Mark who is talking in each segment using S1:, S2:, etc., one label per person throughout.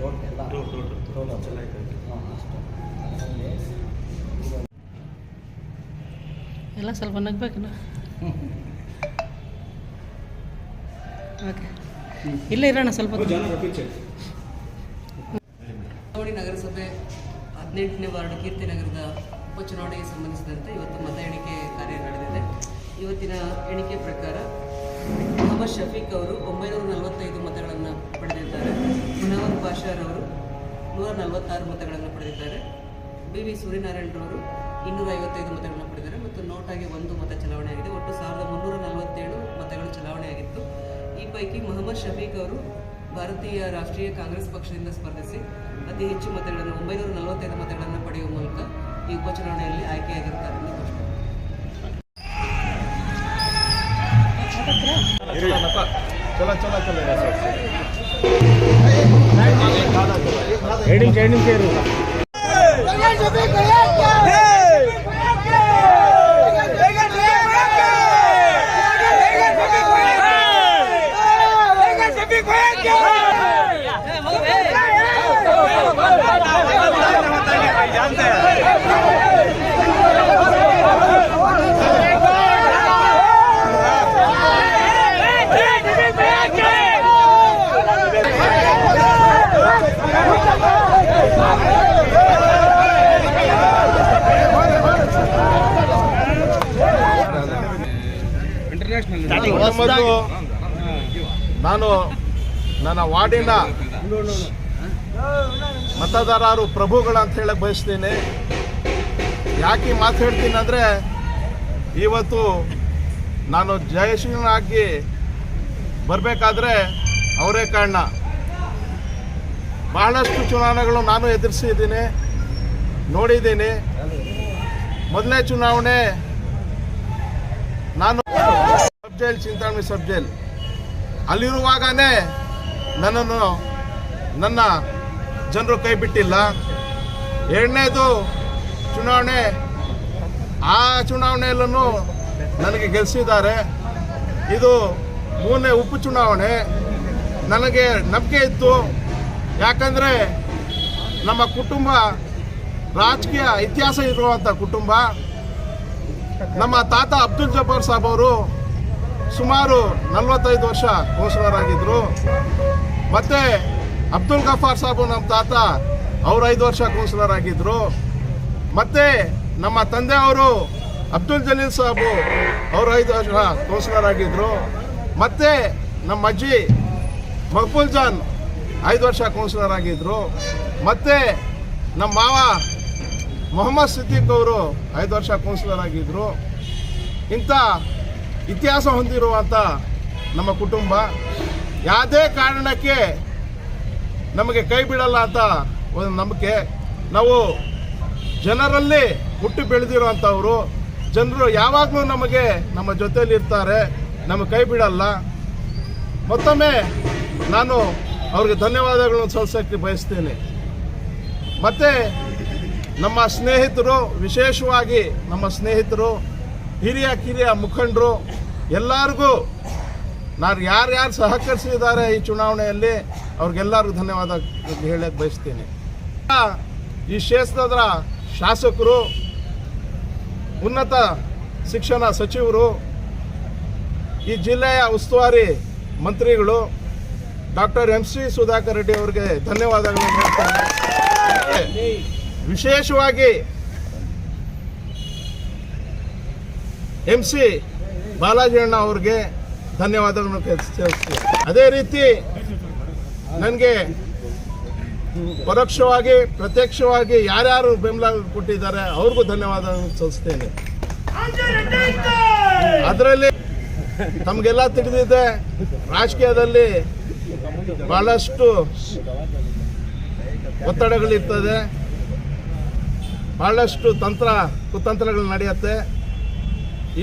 S1: Total ಎಲ್ಲ total ಹಾಂ ಅಷ್ಟು. ಅದರಲ್ಲಿ
S2: ಎಲ್ಲ ಸ್ವಲ್ಪ ನಗ್ಬೇಕಲ್ಲ ಓಕೆ. ಇಲ್ಲೇ ಇರೋಣ ಸ್ವಲ್ಪ.
S3: ಚುನಾವಣೆ ನಗರಸಭೆ ಹದಿನೆಂಟನೇ ವಾರ್ಡ್ ಕೀರ್ತಿನಗರದ ಉಪಚುನಾವಣೆಗೆ ಸಂಬಂಧಿಸಿದಂತೆ ಇವತ್ತು ಮತ ಎಣಿಕೆ ಕಾರ್ಯ ನಡೆದಿದೆ. ಇವತ್ತಿನ ಎಣಿಕೆ ಪ್ರಕಾರ ಮೊಹಮ್ಮದ್ ಶಫೀಕ್ ಅವರು ಒಂಬೈನೂರ ನಲವತ್ತೈದು ಮತಗಳನ್ನು ಪಡೆದಿದ್ದಾರೆ. ಮುನವರ್ ಪಾಷಾರ್ ಅವರು ನೂರ ನಲವತ್ತಾರು ಮತಗಳನ್ನು ಪಡೆದಿದ್ದಾರೆ. ಬಿ ವಿ ಸೂರ್ಯನಾರಾಯಣರವರು ಇನ್ನೂರ ಐವತ್ತೈದು ಮತಗಳನ್ನು ಪಡೆದಿದ್ದಾರೆ. ಮತ್ತು ನೋಟಾಗಿ ಒಂದು ಮತ ಚಲಾವಣೆ ಆಗಿದೆ. ಒಟ್ಟು ಸಾವಿರದ ಮುನ್ನೂರ ನಲವತ್ತೇಳು ಮತಗಳು ಚಲಾವಣೆಯಾಗಿತ್ತು ಈ ಪೈಕಿ ಮೊಹಮ್ಮದ್ ಶಫೀಕ್ ಅವರು ಭಾರತೀಯ ರಾಷ್ಟ್ರೀಯ ಕಾಂಗ್ರೆಸ್ ಪಕ್ಷದಿಂದ ಸ್ಪರ್ಧಿಸಿ ಅತಿ ಹೆಚ್ಚು ಮತಗಳನ್ನು, ಒಂಬೈನೂರ ನಲವತ್ತೈದು ಮತಗಳನ್ನು ಪಡೆಯುವ ಮೂಲಕ ಈ ಉಪಚುನಾವಣೆಯಲ್ಲಿ ಆಯ್ಕೆಯಾಗಿರುತ್ತಾರೆ.
S4: चला नका चला चला चला हेडिंग हेडिंग
S5: केरू ನಾನು ನನ್ನ ವಾರ್ಡಿನ ಮತದಾರರು ಪ್ರಭುಗಳು ಅಂತ ಹೇಳಕ್ ಬಯಸ್ತೀನಿ. ಯಾಕೆ ಮಾತಾಡ್ತೀನಿ ಅಂದ್ರೆ ಅಂದರೆ, ಇವತ್ತು ನಾನು ಜಯಶೀಲನಾಗಿ ಬರಬೇಕಾದ್ರೆ ಅವರೇ ಕಾರಣ. ಬಹಳಷ್ಟು ಚುನಾವಣೆಗಳು ನಾನು ಎದುರಿಸಿದ್ದೀನಿ, ನೋಡಿದ್ದೀನಿ. ಮೊದಲನೇ ಚುನಾವಣೆ ನಾನು sub jail, Chintamani sub jail. ಅಲ್ಲಿರುವಾಗನೇ ನನ್ನನ್ನು ನನ್ನ ಜನರು ಕೈ ಬಿಟ್ಟಿಲ್ಲ. ಎರಡನೇದು ಚುನಾವಣೆ, ಆ ಚುನಾವಣೆಯಲ್ಲೂ ನನಗೆ ಗೆಲ್ಲಿಸಿದ್ದಾರೆ ಇದು ಮೂರನೇ ಉಪ ಚುನಾವಣೆ. ನನಗೆ ನಂಬಿಕೆ ಇತ್ತು. ಯಾಕಂದರೆ ನಮ್ಮ ಕುಟುಂಬ ರಾಜಕೀಯ ಇತಿಹಾಸ ಇರುವಂಥ ಕುಟುಂಬ. ನಮ್ಮ ತಾತ ಅಬ್ದುಲ್ ಜಬ್ಬಾರ್ ಸಾಬ್ ಅವರು ಸುಮಾರು ನಲವತ್ತೈದು ವರ್ಷ ಕೌನ್ಸಿಲರಾಗಿದ್ದರು ಮತ್ತು ಅಬ್ದುಲ್ ಗಫಾರ್ ಸಾಬು ನಮ್ಮ ತಾತ, ಅವರು ಐದು ವರ್ಷ ಕೌನ್ಸಿಲರ್ ಆಗಿದ್ರು ಮತ್ತೆ ನಮ್ಮ ತಂದೆ ಅವರು ಅಬ್ದುಲ್ ಜಲೀಲ್ ಸಾಬು, ಅವರು ಐದು ವರ್ಷ ಕೌನ್ಸಿಲರ್ ಆಗಿದ್ರು ಮತ್ತೆ ನಮ್ಮ ಅಜ್ಜಿ ಮಕ್ಬುಲ್ ಜಾನ್ ಐದು ವರ್ಷ ಕೌನ್ಸಿಲರ್ ಆಗಿದ್ದರು ಮತ್ತು ನಮ್ಮ ಮಾವ ಮೊಹಮ್ಮದ್ ಸಿದ್ದಿಕ್ ಅವರು ಐದು ವರ್ಷ ಕೌನ್ಸಿಲರ್ ಆಗಿದ್ದರು ಇಂಥ ಇತಿಹಾಸ ಹೊಂದಿರುವಂಥ ನಮ್ಮ ಕುಟುಂಬ. ಯಾವುದೇ ಕಾರಣಕ್ಕೆ ನಮಗೆ ಕೈ ಬಿಡಲ್ಲ ಅಂತ ಒಂದು ನಂಬಿಕೆ. ನಾವು ಜನರಲ್ಲಿ ಹುಟ್ಟಿ ಬೆಳೆದಿರುವಂಥವರು. ಜನರು ಯಾವಾಗಲೂ ನಮಗೆ ನಮ್ಮ ಜೊತೆಯಲ್ಲಿ ಇರ್ತಾರೆ. ನಮಗೆ ಕೈ ಬಿಡಲ್ಲ ಮತ್ತೊಮ್ಮೆ ನಾನು ಅವ್ರಿಗೆ ಧನ್ಯವಾದಗಳನ್ನು ಸಲ್ಲಿಸೋಕ್ಕೆ ಬಯಸ್ತೇನೆ. ಮತ್ತು ನಮ್ಮ ಸ್ನೇಹಿತರು, ವಿಶೇಷವಾಗಿ ನಮ್ಮ ಸ್ನೇಹಿತರು ಹಿರಿಯ ಕಿರಿಯ ಮುಖಂಡರು ಎಲ್ಲರಿಗೂ ನಾನು ಯಾರ್ಯಾರು ಸಹಕರಿಸಿದ್ದಾರೆ ಈ ಚುನಾವಣೆಯಲ್ಲಿ ಅವ್ರಿಗೆಲ್ಲರಿಗೂ ಧನ್ಯವಾದ ಹೇಳಕ್ಕೆ ಬಯಸ್ತೀನಿ. ಈ ಕ್ಷೇತ್ರದ ಶಾಸಕರು, ಉನ್ನತ ಶಿಕ್ಷಣ ಸಚಿವರು, ಈ ಜಿಲ್ಲೆಯ ಉಸ್ತುವಾರಿ ಮಂತ್ರಿಗಳು, doctor M C Sudhakar Reddy ಅವರಿಗೆ ಧನ್ಯವಾದಗಳನ್ನು ವಿಶೇಷವಾಗಿ ಎಂ ಸಿ ಬಾಲಾಜಿ ಅಣ್ಣ ಅವ್ರಿಗೆ ಧನ್ಯವಾದಗಳನ್ನು ತಿಳಿಸ್ತೀವಿ. ಅದೇ ರೀತಿ ನನಗೆ ಪರೋಕ್ಷವಾಗಿ, ಪ್ರತ್ಯಕ್ಷವಾಗಿ ಯಾರ್ಯಾರು ಬೆಂಬಲ ಕೊಟ್ಟಿದ್ದಾರೆ, ಅವ್ರಿಗೂ ಧನ್ಯವಾದಗಳನ್ನು ಸಲ್ಲಿಸ್ತೇನೆ ಅದರಲ್ಲಿ ತಮಗೆಲ್ಲ ತಿಳಿದಿದೆ ರಾಜಕೀಯದಲ್ಲಿ ಬಹಳಷ್ಟು ಒತ್ತಡಗಳಿರ್ತದೆ, ಬಹಳಷ್ಟು ತಂತ್ರ ಕುತಂತ್ರಗಳು ನಡೆಯುತ್ತೆ.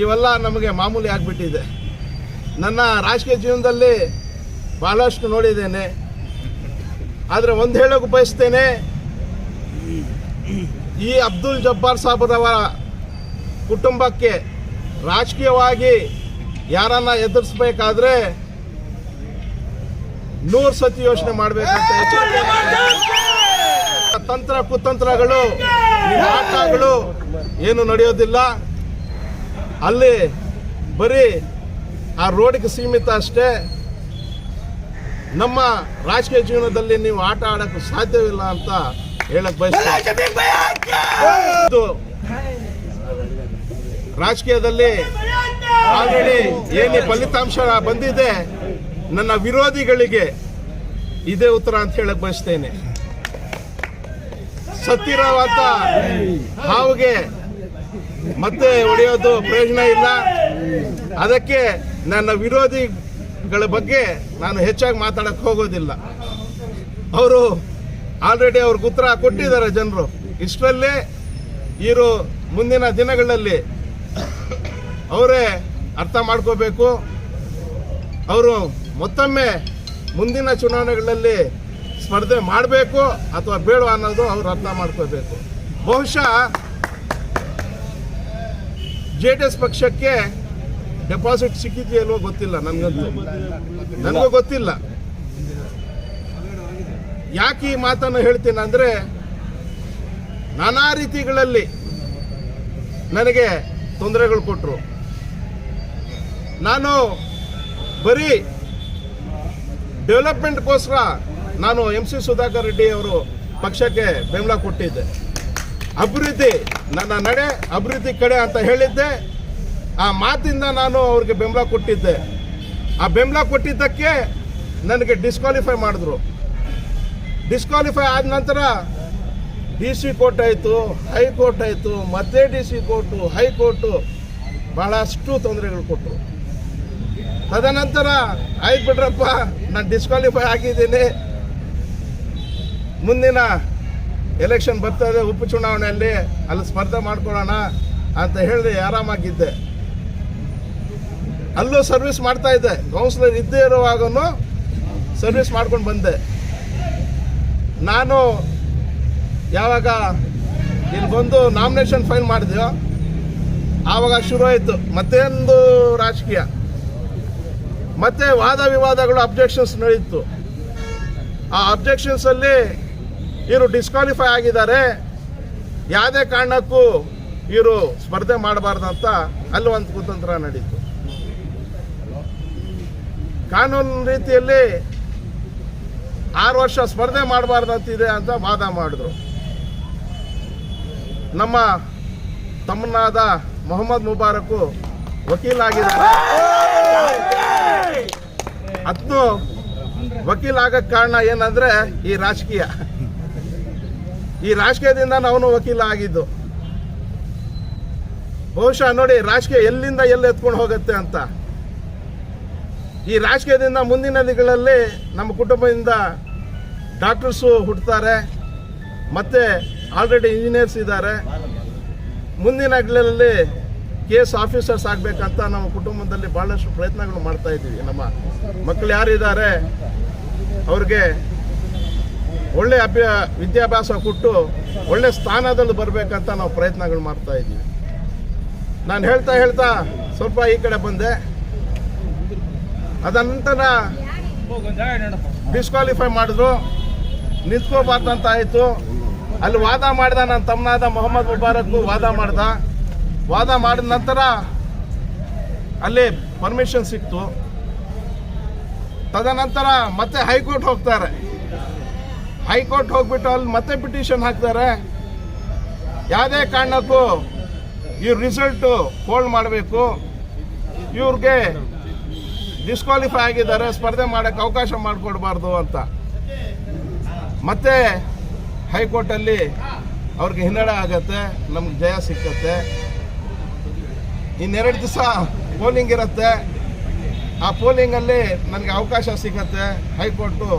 S5: ಇವೆಲ್ಲ ನಮಗೆ ಮಾಮೂಲಿ ಆಗಿಬಿಟ್ಟಿದೆ. ನನ್ನ ರಾಜಕೀಯ ಜೀವನದಲ್ಲಿ ಭಾಳಷ್ಟು ನೋಡಿದ್ದೇನೆ. ಆದರೆ ಒಂದು ಹೇಳೋಕೆ ಬಯಸ್ತೇನೆ, ಈ ಅಬ್ದುಲ್ ಜಬ್ಬಾರ್ ಸಾಬ್ರವರ ಕುಟುಂಬಕ್ಕೆ ರಾಜಕೀಯವಾಗಿ ಯಾರನ್ನ ಎದುರಿಸ್ಬೇಕಾದ್ರೆ ನೂರು ಸತಿ ಯೋಚನೆ ಮಾಡಬೇಕಂತ ತಂತ್ರ ಕುತಂತ್ರಗಳು ಆಟಗಳು ಏನು ನಡೆಯೋದಿಲ್ಲ. ಅಲ್ಲಿ ಬರೀ ಆ ರೋಡಿಗೆ ಸೀಮಿತ ಅಷ್ಟೇ ನಮ್ಮ ರಾಜಕೀಯ ಜೀವನದಲ್ಲಿ ನೀವು ಆಟ ಆಡೋಕ್ಕೂ ಸಾಧ್ಯವಿಲ್ಲ ಅಂತ ಹೇಳಕ್ ಬಯಸ್ತೀವಿ ರಾಜಕೀಯದಲ್ಲಿ ಆಲ್ರೆಡಿ ಏನೇ ಫಲಿತಾಂಶ ಬಂದಿದೆ ನನ್ನ ವಿರೋಧಿಗಳಿಗೆ ಇದೇ ಉತ್ತರ ಅಂತ ಹೇಳಕ್ ಬಯಸ್ತೇನೆ. ಸತ್ತಿರೋವಂತ ಹಾವಿಗೆ ಮತ್ತೆ ಹೊಡೆಯೋದು ಪ್ರಯೋಜನ ಇಲ್ಲ. ಅದಕ್ಕೆ ನನ್ನ ವಿರೋಧಿಗಳ ಬಗ್ಗೆ ನಾನು ಹೆಚ್ಚಾಗಿ ಮಾತಾಡಕ್ಕೆ ಹೋಗೋದಿಲ್ಲ. ಅವರು ಆಲ್ರೆಡಿ ಅವ್ರಿಗೆ ಉತ್ತರ ಕೊಟ್ಟಿದ್ದಾರೆ ಜನರು. ಇಷ್ಟರಲ್ಲೇ ಇವರು ಮುಂದಿನ ದಿನಗಳಲ್ಲಿ ಅವರೇ ಅರ್ಥ ಮಾಡ್ಕೋಬೇಕು. ಅವರು ಮತ್ತೊಮ್ಮೆ ಮುಂದಿನ ಚುನಾವಣೆಗಳಲ್ಲಿ ಸ್ಪರ್ಧೆ ಮಾಡಬೇಕು ಅಥವಾ ಬೇಡ ಅನ್ನೋದು ಅವರು ಅರ್ಥ ಮಾಡ್ಕೋಬೇಕು. ಬಹುಶಃ ಜೆ ಡಿ ಎಸ್ ಪಕ್ಷಕ್ಕೆ ಡೆಪಾಸಿಟ್ ಸಿಕ್ಕಿದೆಯಲ್ವೋ ಗೊತ್ತಿಲ್ಲ, ನನಗಂತೂ. ನನಗೂ ಗೊತ್ತಿಲ್ಲ. ಯಾಕೆ ಈ ಮಾತನ್ನು ಹೇಳ್ತೀನಿ ಅಂದರೆ, ನಾನಾ ರೀತಿಗಳಲ್ಲಿ ನನಗೆ ತೊಂದರೆಗಳು ಕೊಟ್ಟರು ನಾನು ಬರೀ ಡೆವಲಪ್ಮೆಂಟ್ಗೋಸ್ಕರ ನಾನು ಎಂ ಸಿ ಸುಧಾಕರ್ ರೆಡ್ಡಿ ಅವರು ಪಕ್ಷಕ್ಕೆ ಬೆಂಬಲ ಕೊಟ್ಟಿದ್ದೆ. ಅಭಿವೃದ್ಧಿ, ನನ್ನ ನಡೆ ಅಭಿವೃದ್ಧಿ ಕಡೆ ಅಂತ ಹೇಳಿದ್ದೆ. ಆ ಮಾತಿಂದ ನಾನು ಅವ್ರಿಗೆ ಬೆಂಬಲ ಕೊಟ್ಟಿದ್ದೆ. ಆ ಬೆಂಬಲ ಕೊಟ್ಟಿದ್ದಕ್ಕೆ ನನಗೆ ಡಿಸ್ಕ್ವಾಲಿಫೈ ಮಾಡಿದ್ರು. ಡಿಸ್ಕ್ವಾಲಿಫೈ ಆದ ನಂತರ ಡಿ ಸಿ ಕೋರ್ಟ್ ಆಯಿತು ಹೈಕೋರ್ಟ್ ಆಯಿತು, ಮತ್ತೆ ಡಿ ಸಿ ಕೋರ್ಟು ಹೈಕೋರ್ಟು ಭಾಳಷ್ಟು ತೊಂದರೆಗಳು ಕೊಟ್ಟರು. ತದನಂತರ, ಆಯ್ತು ಬಿಡ್ರಪ್ಪ, ನಾನು ಡಿಸ್ಕ್ವಾಲಿಫೈ ಆಗಿದ್ದೀನಿ. ಮುಂದಿನ ಎಲೆಕ್ಷನ್ ಬರ್ತದೆ ಉಪಚುನಾವಣೆಯಲ್ಲಿ ಅಲ್ಲಿ ಸ್ಪರ್ಧೆ ಮಾಡ್ಕೊಳ್ಳೋಣ ಅಂತ ಹೇಳಿ ಆರಾಮಾಗಿದ್ದೆ ಅಲ್ಲೂ ಸರ್ವಿಸ್ ಮಾಡ್ತಾ ಇದ್ದೆ. ಕೌನ್ಸಿಲರ್ ಇದ್ದೇ ಇರುವಾಗೂ ಸರ್ವಿಸ್ ಮಾಡ್ಕೊಂಡು ಬಂದೆ. ನಾನು ಯಾವಾಗ ಇಲ್ಲಿ ಬಂದು ನಾಮಿನೇಷನ್ ಫೈಲ್ ಮಾಡಿದ್ಯೋ, ಆವಾಗ ಶುರು ಆಯಿತು ಮತ್ತೊಂದು ರಾಜಕೀಯ. ಮತ್ತೆ ವಾದ ವಿವಾದಗಳು ಅಬ್ಜೆಕ್ಷನ್ಸ್ ನಡೆಯಿತು ಆ ಅಬ್ಜೆಕ್ಷನ್ಸ್ ಅಲ್ಲಿ ಇವರು ಡಿಸ್ಕ್ವಾಲಿಫೈ ಆಗಿದ್ದಾರೆ. ಯಾವುದೇ ಕಾರಣಕ್ಕೂ ಇವರು ಸ್ಪರ್ಧೆ ಮಾಡಬಾರ್ದಂತ ಅಲ್ಲಿ ಒಂದು ಕುತಂತ್ರ ನಡೀತು. ಕಾನೂನು ರೀತಿಯಲ್ಲಿ ಆರು ವರ್ಷ ಸ್ಪರ್ಧೆ ಮಾಡಬಾರ್ದಂತಿದೆ ಅಂತ ವಾದ ಮಾಡಿದ್ರು. ನಮ್ಮ ತಮ್ಮನಾದ ಮೊಹಮ್ಮದ್ ಮುಬಾರಕು ವಕೀಲಾಗಿದ್ದಾರೆ ವಕೀಲ ಆಗಕ್ಕೆ ಕಾರಣ ಏನಂದ್ರೆ ಈ ರಾಜಕೀಯ. ಈ ರಾಜಕೀಯದಿಂದ ನಾವು ವಕೀಲ ಆಗಿದ್ದು. ಬಹುಶಃ ನೋಡಿ, ರಾಜಕೀಯ ಎಲ್ಲಿಂದ ಎಲ್ಲಿ ಎತ್ಕೊಂಡು ಹೋಗುತ್ತೆ ಅಂತ. ಈ ರಾಜಕೀಯದಿಂದ ಮುಂದಿನ ದಿನಗಳಲ್ಲಿ ನಮ್ಮ ಕುಟುಂಬದಿಂದ ಡಾಕ್ಟರ್ಸು ಹುಟ್ಟುತ್ತಾರೆ ಮತ್ತೆ ಆಲ್ರೆಡಿ ಇಂಜಿನಿಯರ್ಸ್ ಇದ್ದಾರೆ. ಮುಂದಿನ ದಿನಗಳಲ್ಲಿ ಕೆ ಎಸ್ ಆಫೀಸರ್ಸ್ ಆಗಬೇಕಂತ ನಮ್ಮ ಕುಟುಂಬದಲ್ಲಿ ಭಾಳಷ್ಟು ಪ್ರಯತ್ನಗಳು ಮಾಡ್ತಾ ಇದ್ದೀವಿ. ನಮ್ಮ ಮಕ್ಕಳು ಯಾರಿದ್ದಾರೆ, ಅವ್ರಿಗೆ ಒಳ್ಳೆ ಅಭ್ಯ, ವಿದ್ಯಾಭ್ಯಾಸ ಕೊಟ್ಟು ಒಳ್ಳೆ ಸ್ಥಾನದಲ್ಲಿ ಬರಬೇಕಂತ ನಾವು ಪ್ರಯತ್ನಗಳು ಮಾಡ್ತಾ ಇದ್ದೀವಿ. ನಾನು ಹೇಳ್ತಾ ಹೇಳ್ತಾ ಸ್ವಲ್ಪ ಈ ಕಡೆ ಬಂದೆ. ಅದನಂತರ ಡಿಸ್ಕ್ವಾಲಿಫೈ ಮಾಡಿದ್ರು. ನಿಂತ್ಕೋಬಾರ್ದಂತ ಆಯಿತು. ಅಲ್ಲಿ ವಾದ ಮಾಡಿದ ನನ್ನ ತಮ್ಮನಾದ ಮೊಹಮ್ಮದ್ ಮುಬಾರಕ್ ವಾದ ಮಾಡ್ದ. ವಾದ ಮಾಡಿದ ನಂತರ ಅಲ್ಲಿ ಪರ್ಮಿಷನ್ ಸಿಕ್ತು. ತದನಂತರ ಮತ್ತೆ ಹೈಕೋರ್ಟ್ ಹೋಗ್ತಾರೆ. ಹೈಕೋರ್ಟ್ ಹೋಗ್ಬಿಟ್ಟು ಅಲ್ಲಿ ಮತ್ತೆ ಪಿಟಿಷನ್ ಹಾಕ್ತಾರೆ. ಯಾವುದೇ ಕಾರಣಕ್ಕೂ ಈ ರಿಸಲ್ಟು ಹೋಲ್ಡ್ ಮಾಡಬೇಕು. ಇವ್ರಿಗೆ ಡಿಸ್ಕ್ವಾಲಿಫೈ ಆಗಿದ್ದಾರೆ, ಸ್ಪರ್ಧೆ ಮಾಡೋಕ್ಕೆ ಅವಕಾಶ ಮಾಡಿಕೊಡ್ಬಾರ್ದು ಅಂತ. ಮತ್ತೆ ಹೈಕೋರ್ಟಲ್ಲಿ ಅವ್ರಿಗೆ ಹಿನ್ನಡೆ ಆಗತ್ತೆ, ನಮ್ಗೆ ಜಯ ಸಿಕ್ಕತ್ತೆ. ಇನ್ನೆರಡು ದಿವಸ ಪೋಲಿಂಗ್ ಇರುತ್ತೆ. ಆ ಪೋಲಿಂಗಲ್ಲಿ ನನಗೆ ಅವಕಾಶ ಸಿಗತ್ತೆ, ಹೈಕೋರ್ಟು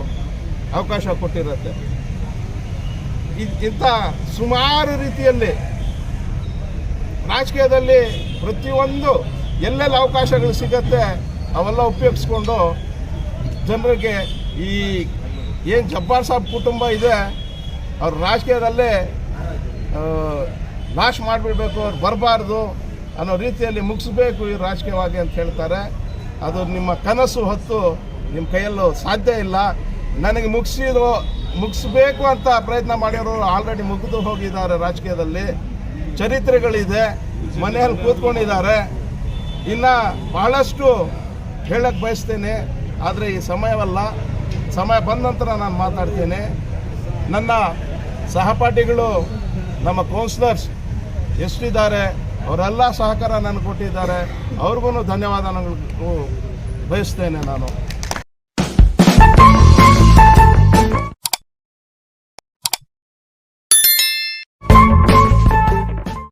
S5: ಅವಕಾಶ ಕೊಟ್ಟಿರುತ್ತೆ. ಇಂಥ ಸುಮಾರು ರೀತಿಯಲ್ಲಿ ರಾಜಕೀಯದಲ್ಲಿ ಪ್ರತಿಯೊಂದು ಎಲ್ಲೆಲ್ಲಿ ಅವಕಾಶಗಳು ಸಿಗತ್ತೆ ಅವೆಲ್ಲ ಉಪಯೋಗಿಸ್ಕೊಂಡು ಜನರಿಗೆ ಈ ಏನು ಜಬ್ಬಾರ್ ಸಾಬ್ ಕುಟುಂಬ ಇದೆ, ಅವ್ರ ರಾಜಕೀಯದಲ್ಲೇ ನಾಶ ಮಾಡಿಬಿಡ್ಬೇಕು, ಅವ್ರು ಬರಬಾರ್ದು ಅನ್ನೋ ರೀತಿಯಲ್ಲಿ ಮುಗಿಸ್ಬೇಕು ಈ ರಾಜಕೀಯವಾಗಿ ಅಂತ ಹೇಳ್ತಾರೆ. ಅದು ನಿಮ್ಮ ಕನಸು ಹೊತ್ತು ನಿಮ್ಮ ಕೈಯಲ್ಲೂ ಸಾಧ್ಯ ಇಲ್ಲ. ನನಗೆ ಮುಗಿಸಿರೋ, ಮುಗಿಸ್ಬೇಕು ಅಂತ ಪ್ರಯತ್ನ ಮಾಡಿರೋ ಆಲ್ರೆಡಿ ಮುಗಿದು ಹೋಗಿದ್ದಾರೆ ರಾಜಕೀಯದಲ್ಲಿ. ಚರಿತ್ರೆಗಳಿದೆ, ಮನೆಯಲ್ಲಿ ಕೂತ್ಕೊಂಡಿದ್ದಾರೆ. ಇನ್ನು ಭಾಳಷ್ಟು ಹೇಳಕ್ಕೆ ಬಯಸ್ತೇನೆ, ಆದರೆ ಈ ಸಮಯವಲ್ಲ. ಸಮಯ ಬಂದ ನಂತರ ನಾನು ಮಾತಾಡ್ತೇನೆ. ನನ್ನ ಸಹಪಾಠಿಗಳು, ನಮ್ಮ ಕೌನ್ಸಿಲರ್ಸ್ ಎಷ್ಟಿದ್ದಾರೆ, ಅವರೆಲ್ಲ ಸಹಕಾರ ನನಗೆ ಕೊಟ್ಟಿದ್ದಾರೆ. ಅವ್ರಿಗೂ ಧನ್ಯವಾದಗಳು ಬಯಸ್ತೇನೆ ನಾನು.